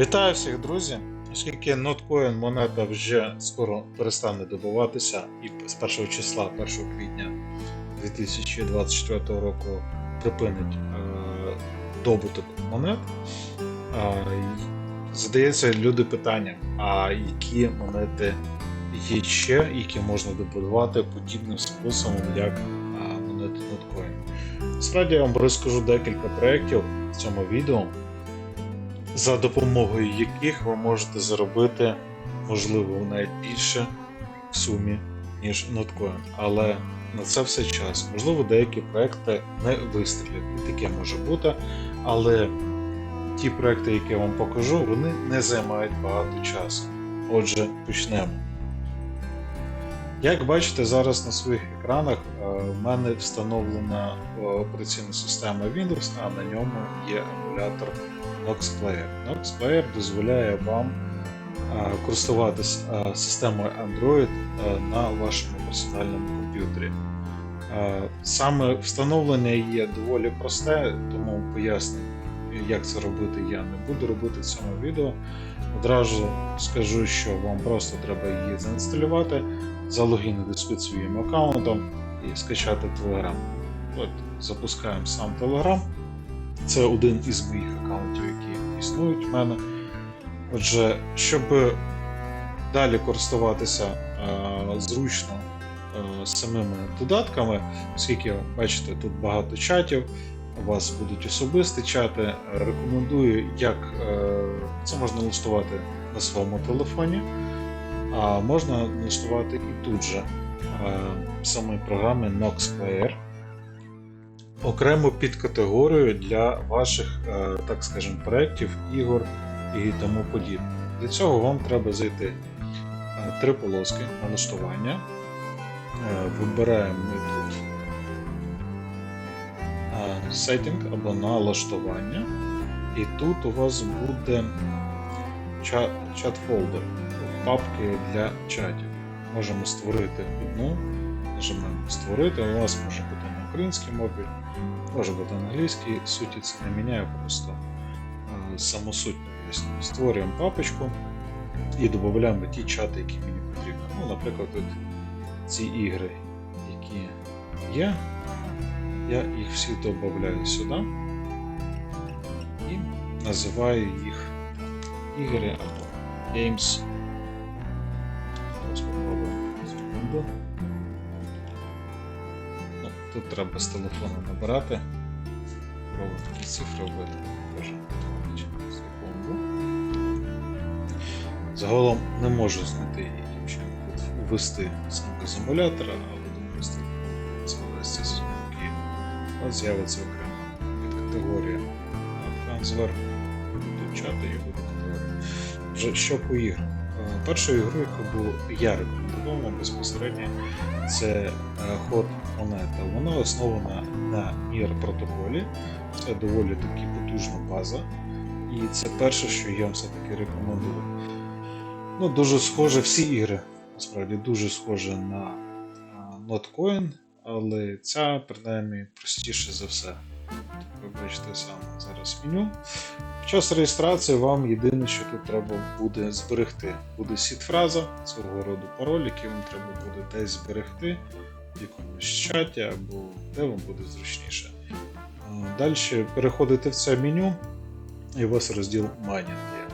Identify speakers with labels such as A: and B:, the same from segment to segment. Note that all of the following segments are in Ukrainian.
A: Вітаю всіх, друзі! Оскільки Notcoin монета вже скоро перестане добуватися і з 1 числа, 1 квітня 2024 року припинить е, добуток монет, е, задається люди питання, а які монети є ще, які можна добудувати подібним способом, як монети Notcoin. Насправді я вам розкажу декілька проєктів в цьому відео за допомогою яких ви можете заробити, можливо, навіть більше в сумі, ніж Notcoin. Але на це все час. Можливо, деякі проекти не вистрілять, таке може бути. Але ті проекти, які я вам покажу, вони не займають багато часу. Отже, почнемо. Як бачите, зараз на своїх екранах е, в мене встановлена е, операційна система Windows, а на ньому є емулятор Nox Player. Nox Player дозволяє вам е, користуватись е, системою Android е, на вашому персональному комп'ютері. Саме встановлення є доволі просте, тому поясню, як це робити, я не буду робити в цьому відео. Одразу скажу, що вам просто треба її заінсталювати, залогінитись під своїм аккаунтом і скачати Telegram. От, запускаємо сам Telegram. Це один із моїх аккаунтів, які існують в мене. Отже, щоб далі користуватися е, зручно е, самими додатками, оскільки бачите, тут багато чатів, у вас будуть особисті чати. Рекомендую, як е, це можна налаштувати на своєму телефоні, а можна налаштувати і тут же е, самої програми Nox Player окрему підкатегорію для ваших, е, так скажемо, проєктів, ігор і тому подібне. Для цього вам треба зайти е, три полоски налаштування. Е, Вибираємо ми тут Setting або налаштування. І тут у вас буде чат, чат фолдер, папки для чатів. Можемо створити одну, нажимаємо створити, у вас може бути українській мові, може бути англійській, суті це не міняє, просто е, саму суть пояснюю. Створюємо папочку і додаємо ті чати, які мені потрібні. Ну, наприклад, тут ці ігри, які є, я їх всі додаю сюди і називаю їх ігри або games. Зараз попробуємо. Тут треба з телефону набирати. Пробую такі цифри вводити. Загалом не можу знайти яким чином ввести саме з емулятора, а буду просто ввести звуки. Ось з'явиться окрема підкатегорія. Екран зверху тут чати і буде. Вже що по іграм? Е, Першу ігру, яку я рекомендував безпосередньо, це е, Hot Moneta. Вона основана на Mir протоколі. Це доволі таки потужна база. І це перше, що я вам все-таки рекомендую. Ну, дуже схоже, всі ігри насправді дуже схожі на а, Notcoin, але ця принаймні простіше за все. Ви бачите саме зараз меню. Під час реєстрації вам єдине, що тут треба буде зберегти, буде сіт-фраза, свого роду пароль, який вам треба буде десь зберегти в якомусь чаті або де вам буде зручніше. Далі переходите в це меню, і у вас розділ майнінг є.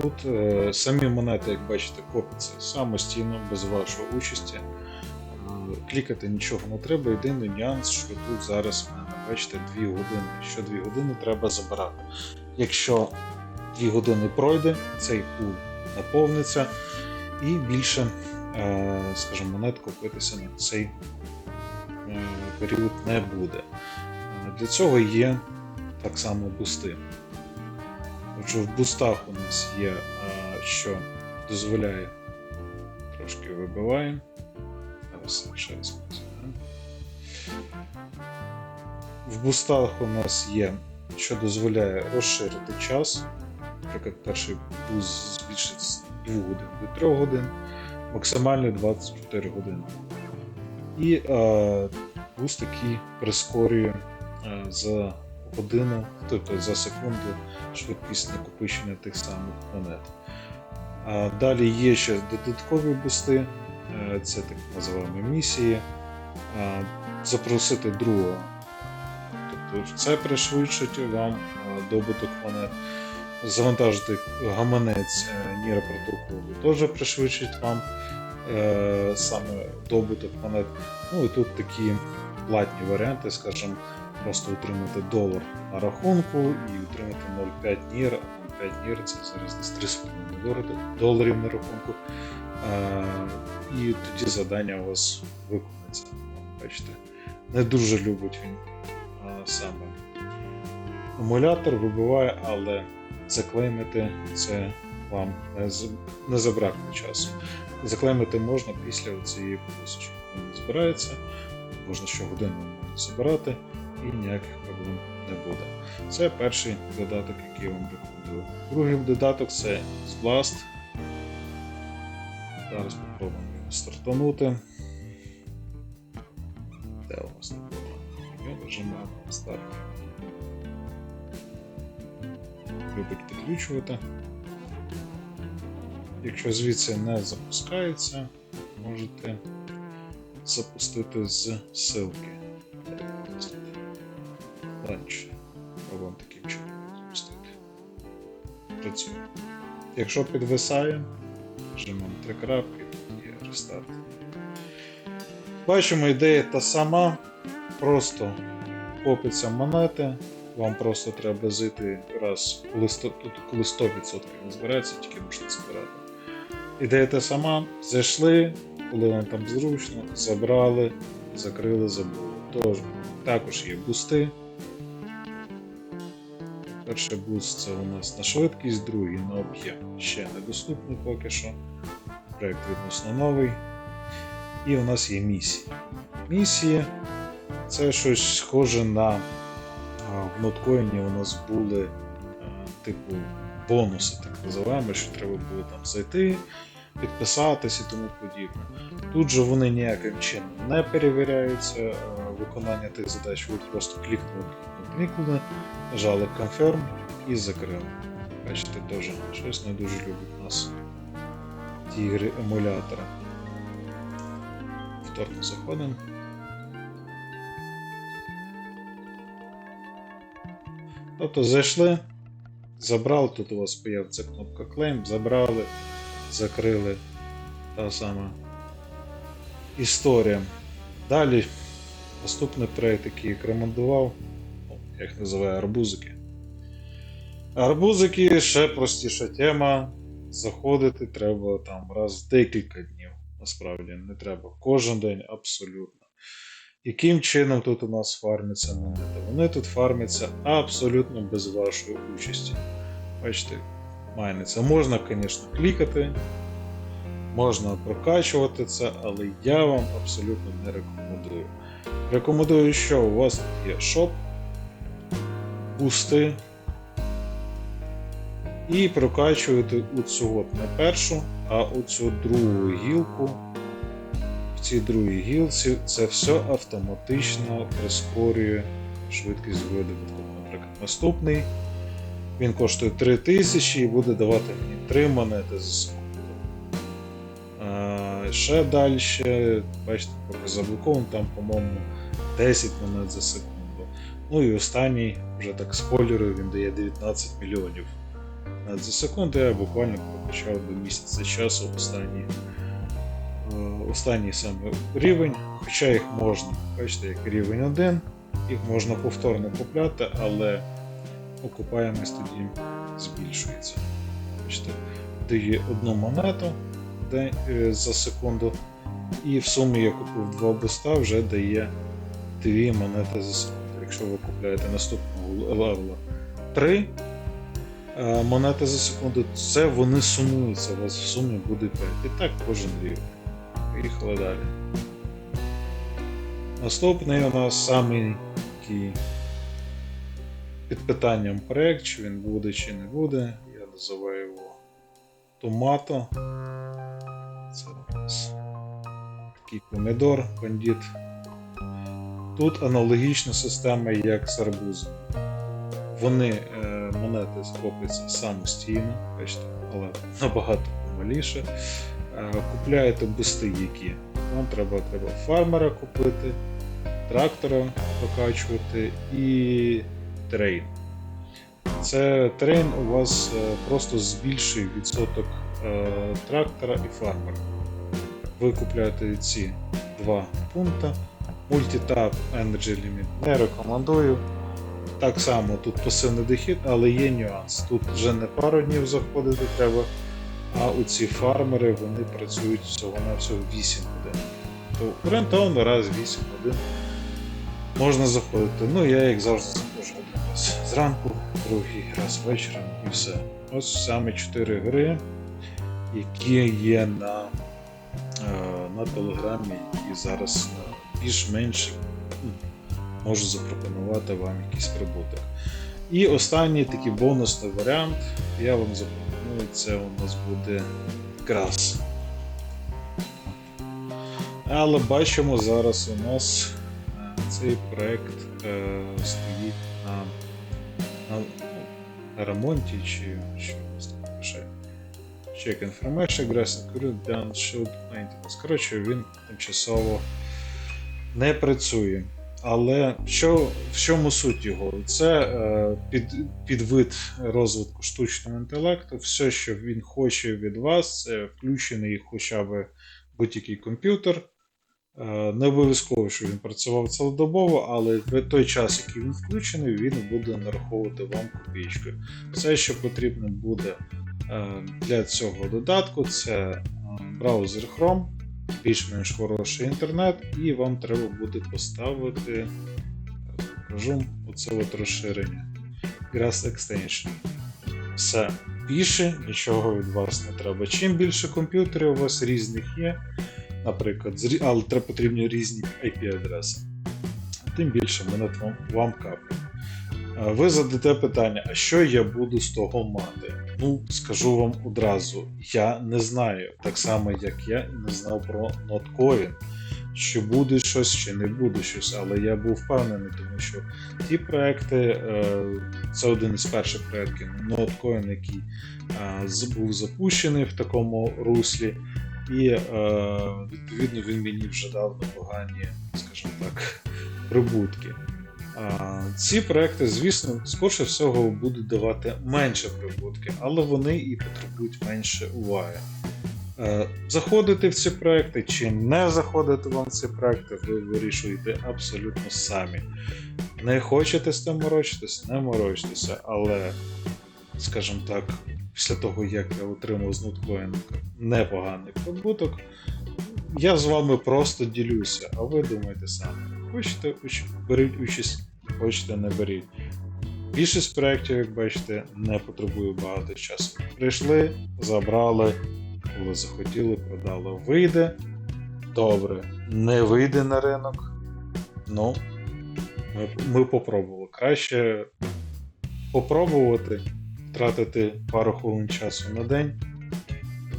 A: Тут е, самі монети, як бачите, копяться самостійно, без вашої участі. Е, Клікати нічого не треба. Єдиний нюанс, що тут зараз бачите, 2 години. Що 2 години треба забирати. Якщо 2 години пройде, цей пул наповниться і більше, е, скажімо, монет купитися на цей е, період не буде. Е, Для цього є так само бусти. Отже, в бустах у нас є, що дозволяє трошки вибиваємо. Зараз ще раз В бустах у нас є, що дозволяє розширити час. Наприклад, перший буст збільшить з 2 годин до 3 годин, максимально 24 години. І е, буст, який прискорює е, за годину, тобто за секунду швидкість накопичення тих самих монет. А далі є ще додаткові бусти, е, це так називаємо місії. А, Запросити другого. Це пришвидшить вам е, добуток монет. Завантажити гаманець е, Ніра протоколу теж пришвидшить вам е, саме добуток монет. Ну і тут такі платні варіанти, скажімо, просто отримати долар на рахунку і отримати 0,5 нір. А 0,5 нір це зараз десь 3,5 доларів на рахунку. Е, і тоді завдання у вас виконується. Бачите, не дуже любить він саме емулятор вибиває, але заклеймити це вам не, забракне часу. Заклеймити можна після цієї полосочки. Він збирається, можна щогодину збирати і ніяких проблем не буде. Це перший додаток, який я вам рекомендую. Другий додаток це Blast. Зараз спробуємо його стартанути. Де у нас нажимаємо старт. Любить підключувати. Якщо звідси не запускається, можете запустити з ссылки. Ланч. Пробуємо таким чином запустити. Працює. Якщо підвисає, нажимаємо три крапки, є рестарт. Бачимо, ідея та сама. Просто копиться монети. Вам просто треба зайти раз, коли 100, тут коли 100% не збирається, тільки можна збирати. Ідея сама. Зайшли, коли вам там зручно, забрали, закрили, забули. Тож, також є бусти. Перший буст це у нас на швидкість, другий на об'єм. Ще недоступний поки що. Проект відносно новий. І у нас є місії. Місії це щось схоже на в ноткоїні у нас були типу бонуси, так називаємо, що треба було там зайти, підписатись і тому подібне. Тут же вони ніяким чином не перевіряються виконання тих задач, ви просто клікнули, клікнули, нажали Confirm і закрили. Бачите, теж щось не дуже любить нас ті ігри емулятора. Повторно заходимо. Тобто зайшли, забрали, тут у вас появиться кнопка Claim, забрали, закрили. Та сама історія. Далі наступний проект, який я рекомендував, я їх називаю арбузики. Арбузики ще простіша тема. Заходити треба там раз в декілька днів. Насправді не треба кожен день абсолютно. Яким чином тут у нас фармяться монети? Вони тут фармяться абсолютно без вашої участі. Бачите, майниться. Можна, звісно, клікати, можна прокачувати це, але я вам абсолютно не рекомендую. Рекомендую, що у вас тут є шоп, бусти. І прокачуєте оцю от не першу, а оцю другу гілку цій другій гілці це все автоматично прискорює швидкість видобутку. Наприклад, наступний він коштує 3000 і буде давати мені 3 монети за секунду. А, ще далі, бачите, поки заблокований, там, по-моєму, 10 монет за секунду. Ну і останній, вже так спойлерую, він дає 19 мільйонів за секунду. Я буквально прокачав до місяця часу останній останній саме рівень, хоча їх можна, бачите, як рівень 1, їх можна повторно купляти, але окупаємость тоді збільшується. Бачите, дає одну монету е, за секунду, і в сумі я купив два буста, вже дає 2 монети за секунду. Якщо ви купляєте наступного левела 3 е, монети за секунду, це вони сумуються, у вас в сумі буде 5. І так кожен рівень. Поїхали далі. Наступний у нас самий під питанням проект, чи він буде, чи не буде. Я називаю його Томато. Це у нас такий помідор, бандит. Тут аналогічна система, як з арбузом. вони е, монети скопляться самостійно, бачите, але набагато помаліше. Купляєте бусти, які вам треба, треба фармера купити, трактора прокачувати і трейн. Це трейн у вас е, просто збільшує відсоток е, трактора і фармера. Ви купляєте ці два пункти. Multitap Energy Limit не рекомендую. Так само тут пасивний дохід, але є нюанс. Тут вже не пару днів заходити треба, а у ці фармери вони працюють всього на всього 8 годин. То орієнтовно раз 8 годин можна заходити. Ну, я як завжди заходжу один раз зранку, другий раз вечором і все. Ось саме 4 гри, які є на, е, на телеграмі і зараз більш-менш можу запропонувати вам якийсь прибуток. І останній такий бонусний варіант я вам запропоную, це у нас буде крас. Але бачимо зараз у нас е, цей проект е, стоїть на, на, ремонті, чи що у нас там пише. Check information, grass included, down, should maintenance. Коротше, він тимчасово не працює. Але що, в чому суть його? Це е, під, підвид розвитку штучного інтелекту. Все, що він хоче від вас, це включений хоча б будь-який комп'ютер. Е, не обов'язково, що він працював цілодобово, але в той час, який він включений, він буде нараховувати вам копійку. Все, що потрібно буде е, для цього додатку, це е, браузер Chrome більш-менш хороший інтернет, і вам треба буде поставити, покажу, оце от розширення. Grass Extension. Все. Більше нічого від вас не треба. Чим більше комп'ютерів у вас різних є, наприклад, але потрібні різні IP-адреси, тим більше монет вам, вам капає. Ви задате питання, а що я буду з того мати? Ну, скажу вам одразу, я не знаю, так само як я не знав про Notcoin, чи буде щось, чи не буде щось, але я був впевнений, тому що ті проекти, е, це один із перших проєктів Notcoin, який е, був запущений в такому руслі, і е, відповідно він мені вже дав непогані, скажімо так, прибутки. Ці проекти, звісно, скорше всього будуть давати менше прибутки, але вони і потребують менше уваги. Е, Заходити в ці проекти чи не заходити вам в ці проекти, ви вирішуєте абсолютно самі. Не хочете з тим морочитись, не морочтеся, але, скажімо так, після того, як я отримав з Nutcoin непоганий прибуток, я з вами просто ділюся, а ви думаєте самі. Хочете беріть участь, хочете не беріть. Більшість проєктів, як бачите, не потребує багато часу. Прийшли, забрали, коли захотіли, продали. Вийде. Добре. Не вийде на ринок. Ну, ми, ми попробували. Краще попробувати, втратити пару хвилин часу на день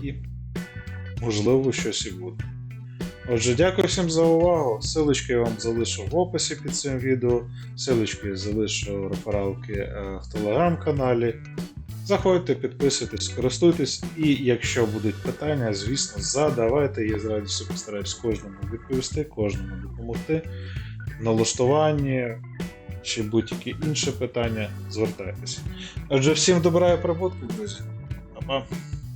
A: і можливо щось і буде. Отже, дякую всім за увагу. Силочки я вам залишу в описі під цим відео. Силочки залишу рефералки е, в телеграм-каналі. Заходьте, підписуйтесь, користуйтесь, і якщо будуть питання, звісно, задавайте. Я з радістю постараюсь кожному відповісти, кожному допомогти. В налаштуванні чи будь-які інші питання, звертайтеся. Отже, всім добра і прибутку, друзі. Па-па.